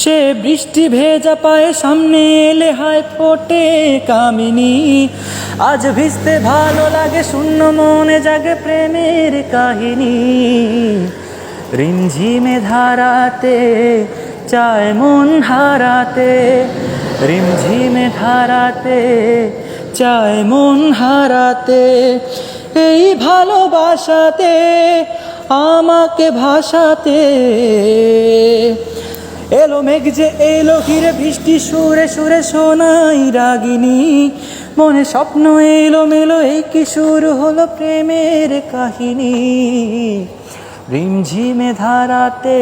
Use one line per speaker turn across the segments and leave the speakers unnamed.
সে বৃষ্টি ভেজা পায়ে সামনে এলে হায় ফোটে কামিনী। আজ ভিজতে ভালো লাগে, শূন্য মনে জাগে প্রেমের কাহিনী। রিমঝিমে ধারাতে, চায় মন হারাতে, রিমঝিমে ধারাতে, চায় মন হারাতে। এই ভালোবাসাতে, আমাকে ভাসাতে। মেঘ যে এলো ঘিরে বৃষ্টি সুরে সুরে শোনাই রাগিনী। মনে স্বপ্ন এলো মেলো এই কি শুরু হলো প্রেমের কাহিনী। রিমঝিমে ধারাতে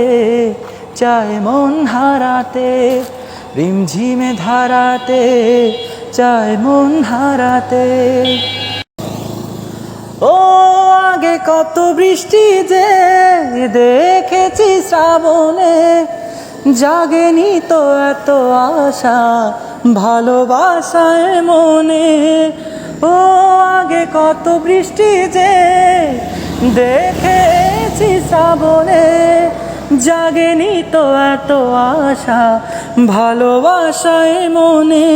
চায় মন হারাতে। রিমঝিমে ধারাতে চায় মন হারাতে। ও আগে কত বৃষ্টি যে দেখেছি শ্রাবণে। জাগেনি তো এত আশা ভালোবাসায় মনে। ও, আগে কত বৃষ্টি যে দেখেছি সাবনে জাগেনি তো এত আশা ভালোবাসায় মনে।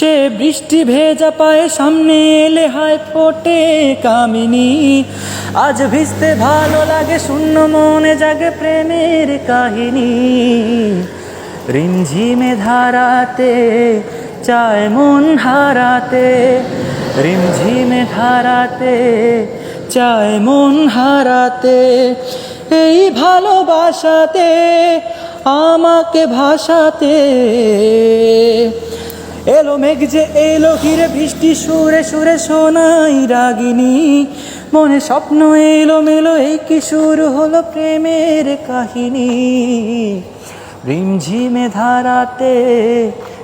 সে বৃষ্টি ভেজা পায়ে সামনে এলে হায় ফোটে কামিনী। আজ ভিজতে ভালো লাগে, শূন্য মনে জাগে প্রেমের কাহিনী। রিমঝিমে ধারাতে, চায় মন হারাতে। রিমঝিমে ধারাতে, চায় মন হারাতে। এই ভালোবাসাতে, আমাকে ভাসাতে। এলো মেঘ যে এলো ঘিরে বৃষ্টি সুরে সুরে শোনাই রাগিনী। মনে স্বপ্ন এলো মেলো, এই কি শুরু হলো প্রেমের কাহিনী। রিমঝিমে ধারাতে,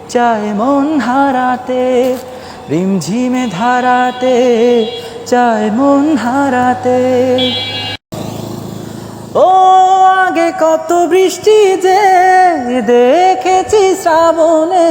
চায় মন হারাতে। রিমঝিমে ধারাতে, চায় মন হারাতে। ও আগে কত বৃষ্টি যে দেখেছি শ্রাবণে